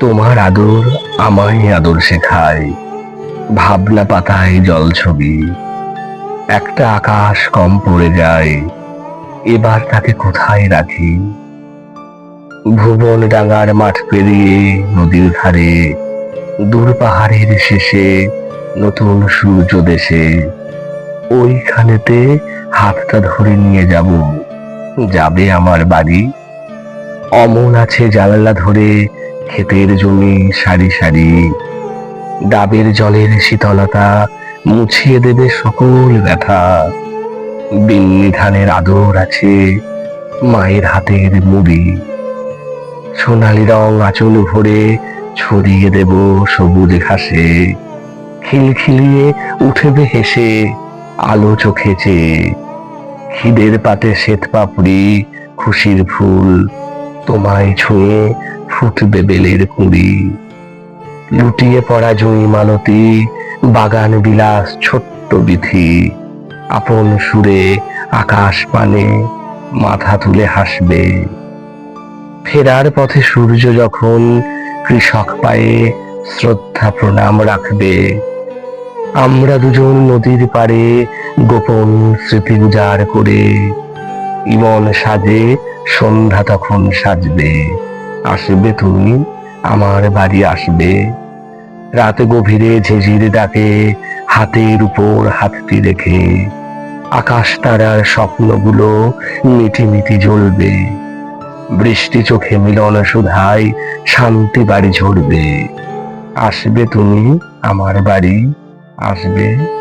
তোমার আদর আমায় আদর শেখায়। ভাবনা পাতায় জল ছবি, একটা আকাশ কম পড়ে যায়, এবার তাকে কোথায় রাখি? ভুবন ডাঙার মাঠ পেরিয়ে নদীর ধারে, দূর পাহাড়ের শেষে নতুন সূর্য দেশে, ওইখানেতে হাতটা ধরে নিয়ে যাব, যাবে আমার বাড়ি। অমন আছে জানালা ধরে ক্ষেতের জমি সারি সারি। ডাবের জলের শীতলতা মুছিয়ে দেবে সকল ব্যথা। বিন্নি ধানের আদর আছে মায়ের হাতের মুড়ি। সোনালি রং আঁচল ভরে ছড়িয়ে দেব সবুজ ঘাসে। খিলখিলিয়ে উঠবে হেসে আলো চোখে চেয়ে। খিদের পাতে শ্বেত পাপড়ি, খুশির ফুল তোমায় ছুঁয়ে ফুটবে বেলের কুড়ি। লুটিয়ে পড়া জুঁই মালতী, বাগান বিলাস ছোট্ট বিধি। আপন সুরে আকাশ পানে মাথা তুলে হাসবে। ফেরার পথে সূর্য যখন কৃষক পায়ে শ্রদ্ধা প্রণাম রাখবে, আমরা দুজন নদীর পাড়ে গোপন স্মৃতি উজাড় করে ইমন সাজে সন্ধ্যা তখন সাজবে। আসবে তুমি, আমার বাড়ি আসবে। রাতে গভীরে ঝিঝির ডাকে হাতের উপর হাতটি রেখে আকাশ তারার স্বপ্নগুলো মিটি মিটি জ্বলবে। বৃষ্টি চোখে মিলন সুধায় শান্তি বাড়ি ঝরবে। আসবে তুমি, আমার বাড়ি আসবে।